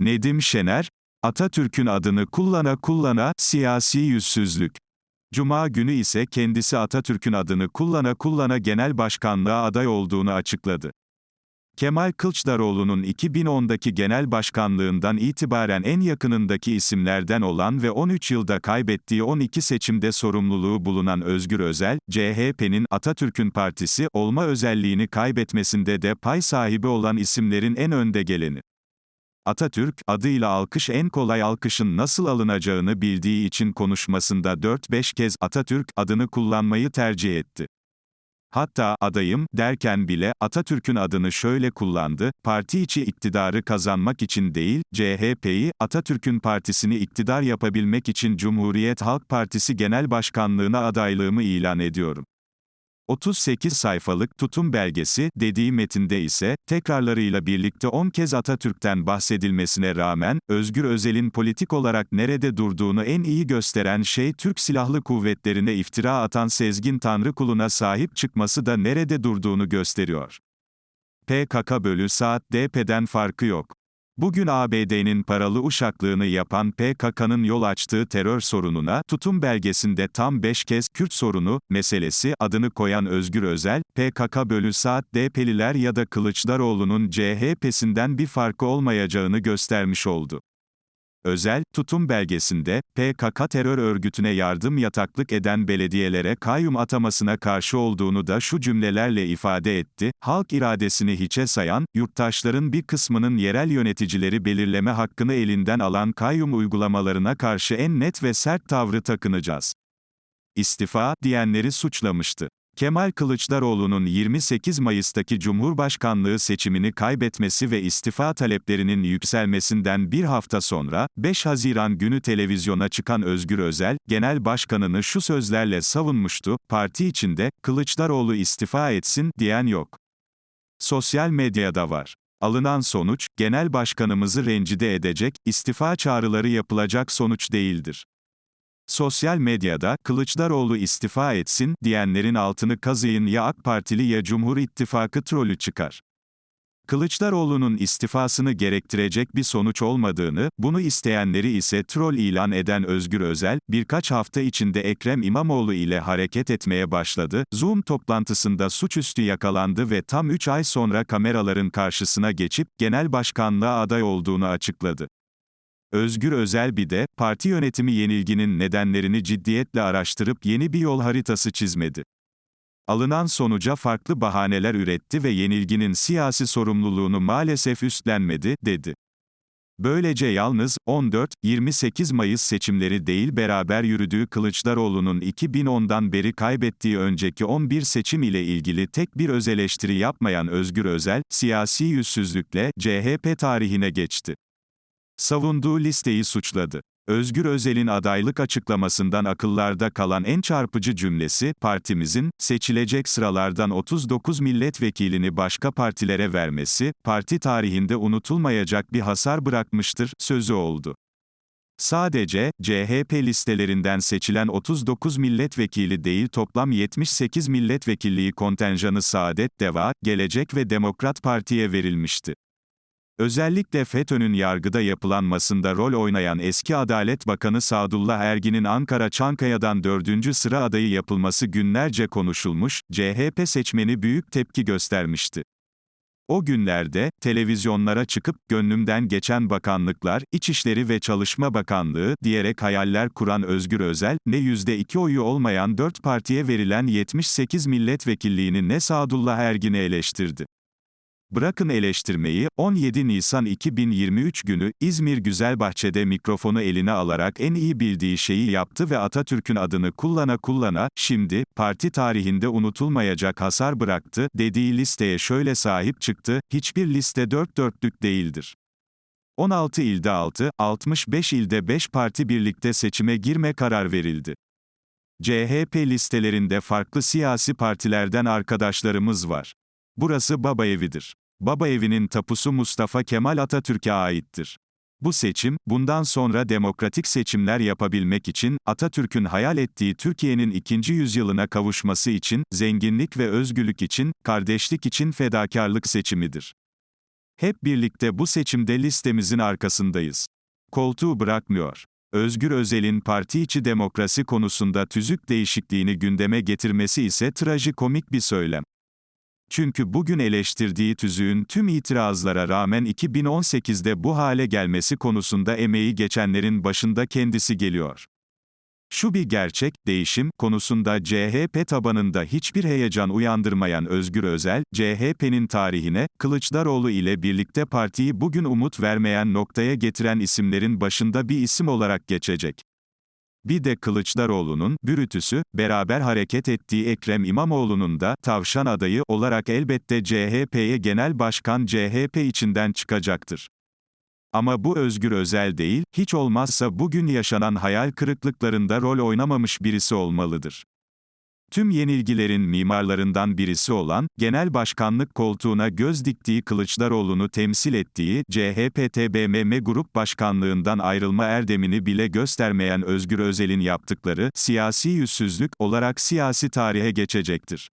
Nedim Şener, Atatürk'ün adını kullana kullana siyasi yüzsüzlük. Cuma günü ise kendisi Atatürk'ün adını kullana kullana genel başkanlığa aday olduğunu açıkladı. Kemal Kılıçdaroğlu'nun 2010'daki genel başkanlığından itibaren en yakınındaki isimlerden olan ve 13 yılda kaybettiği 12 seçimde sorumluluğu bulunan Özgür Özel, CHP'nin Atatürk'ün partisi olma özelliğini kaybetmesinde de pay sahibi olan isimlerin en önde geleni. Atatürk, adıyla alkış en kolay alkışın nasıl alınacağını bildiği için konuşmasında 4-5 kez Atatürk adını kullanmayı tercih etti. Hatta adayım derken bile Atatürk'ün adını şöyle kullandı, parti içi iktidarı kazanmak için değil, CHP'yi, Atatürk'ün partisini iktidar yapabilmek için Cumhuriyet Halk Partisi Genel Başkanlığına adaylığımı ilan ediyorum. 38 sayfalık tutum belgesi dediği metinde ise, tekrarlarıyla birlikte 10 kez Atatürk'ten bahsedilmesine rağmen, Özgür Özel'in politik olarak nerede durduğunu en iyi gösteren şey Türk Silahlı Kuvvetlerine iftira atan Sezgin Tanrıkulu'na sahip çıkması da nerede durduğunu gösteriyor. PKK bölü saat DP'den farkı yok. Bugün ABD'nin paralı uşaklığını yapan PKK'nın yol açtığı terör sorununa, tutum belgesinde tam 5 kez Kürt sorunu, meselesi adını koyan Özgür Özel, PKK bölü saat DP'liler ya da Kılıçdaroğlu'nun CHP'sinden bir farkı olmayacağını göstermiş oldu. Özel, tutum belgesinde, PKK terör örgütüne yardım yataklık eden belediyelere kayyum atamasına karşı olduğunu da şu cümlelerle ifade etti, halk iradesini hiçe sayan, yurttaşların bir kısmının yerel yöneticileri belirleme hakkını elinden alan kayyum uygulamalarına karşı en net ve sert tavrı takınacağız. İstifa, diyenleri suçlamıştı. Kemal Kılıçdaroğlu'nun 28 Mayıs'taki Cumhurbaşkanlığı seçimini kaybetmesi ve istifa taleplerinin yükselmesinden bir hafta sonra, 5 Haziran günü televizyona çıkan Özgür Özel, genel başkanını şu sözlerle savunmuştu, parti içinde, Kılıçdaroğlu istifa etsin, diyen yok. Sosyal medyada var. Alınan sonuç, genel başkanımızı rencide edecek, istifa çağrıları yapılacak sonuç değildir. Sosyal medyada, Kılıçdaroğlu istifa etsin, diyenlerin altını kazıyın ya AK Partili ya Cumhur İttifakı trolü çıkar. Kılıçdaroğlu'nun istifasını gerektirecek bir sonuç olmadığını, bunu isteyenleri ise troll ilan eden Özgür Özel, birkaç hafta içinde Ekrem İmamoğlu ile hareket etmeye başladı, Zoom toplantısında suçüstü yakalandı ve tam 3 ay sonra kameraların karşısına geçip, genel başkanlığa aday olduğunu açıkladı. Özgür Özel bir de, parti yönetimi yenilginin nedenlerini ciddiyetle araştırıp yeni bir yol haritası çizmedi. Alınan sonuca farklı bahaneler üretti ve yenilginin siyasi sorumluluğunu maalesef üstlenmedi, dedi. Böylece yalnız, 14-28 Mayıs seçimleri değil beraber yürüdüğü Kılıçdaroğlu'nun 2010'dan beri kaybettiği önceki 11 seçim ile ilgili tek bir öz yapmayan Özgür Özel, siyasi yüzsüzlükle, CHP tarihine geçti savunduğu listeyi suçladı. Özgür Özel'in adaylık açıklamasından akıllarda kalan en çarpıcı cümlesi, partimizin, seçilecek sıralardan 39 milletvekilini başka partilere vermesi, parti tarihinde unutulmayacak bir hasar bırakmıştır, sözü oldu. Sadece, CHP listelerinden seçilen 39 milletvekili değil toplam 78 milletvekilliği kontenjanı Saadet Deva, Gelecek ve Demokrat Parti'ye verilmişti. Özellikle FETÖ'nün yargıda yapılanmasında rol oynayan eski Adalet Bakanı Sadullah Ergin'in Ankara Çankaya'dan dördüncü sıra adayı yapılması günlerce konuşulmuş, CHP seçmeni büyük tepki göstermişti. O günlerde, televizyonlara çıkıp, gönlümden geçen bakanlıklar, İçişleri ve Çalışma Bakanlığı, diyerek hayaller kuran Özgür Özel, ne %2 oyu olmayan dört partiye verilen 78 milletvekilliğini ne Sadullah Ergin'i eleştirdi. Bırakın eleştirmeyi, 17 Nisan 2023 günü, İzmir Güzelbahçe'de mikrofonu eline alarak en iyi bildiği şeyi yaptı ve Atatürk'ün adını kullana kullana, şimdi, parti tarihinde unutulmayacak hasar bıraktı, dediği listeye şöyle sahip çıktı, hiçbir liste dört dörtlük değildir. 16 ilde 6, 65 ilde 5 parti birlikte seçime girme karar verildi. CHP listelerinde farklı siyasi partilerden arkadaşlarımız var. Burası baba evidir. Baba evinin tapusu Mustafa Kemal Atatürk'e aittir. Bu seçim, bundan sonra demokratik seçimler yapabilmek için, Atatürk'ün hayal ettiği Türkiye'nin ikinci yüzyılına kavuşması için, zenginlik ve özgürlük için, kardeşlik için fedakarlık seçimidir. Hep birlikte bu seçimde listemizin arkasındayız. Koltuğu bırakmıyor. Özgür Özel'in parti içi demokrasi konusunda tüzük değişikliğini gündeme getirmesi ise trajikomik bir söylem. Çünkü bugün eleştirdiği tüzüğün tüm itirazlara rağmen 2018'de bu hale gelmesi konusunda emeği geçenlerin başında kendisi geliyor. Şu bir gerçek, değişim konusunda CHP tabanında hiçbir heyecan uyandırmayan Özgür Özel, CHP'nin tarihine, Kılıçdaroğlu ile birlikte partiyi bugün umut vermeyen noktaya getiren isimlerin başında bir isim olarak geçecek. Bir de Kılıçdaroğlu'nun, bürütüsü, beraber hareket ettiği Ekrem İmamoğlu'nun da, tavşan adayı olarak elbette CHP'ye genel başkan CHP içinden çıkacaktır. Ama bu Özgür Özel değil, hiç olmazsa bugün yaşanan hayal kırıklıklarında rol oynamamış birisi olmalıdır. Tüm yenilgilerin mimarlarından birisi olan, genel başkanlık koltuğuna göz diktiği Kılıçdaroğlu'nu temsil ettiği, CHP-TBMM Grup Başkanlığından ayrılma erdemini bile göstermeyen Özgür Özel'in yaptıkları, siyasi yüzsüzlük olarak siyasi tarihe geçecektir.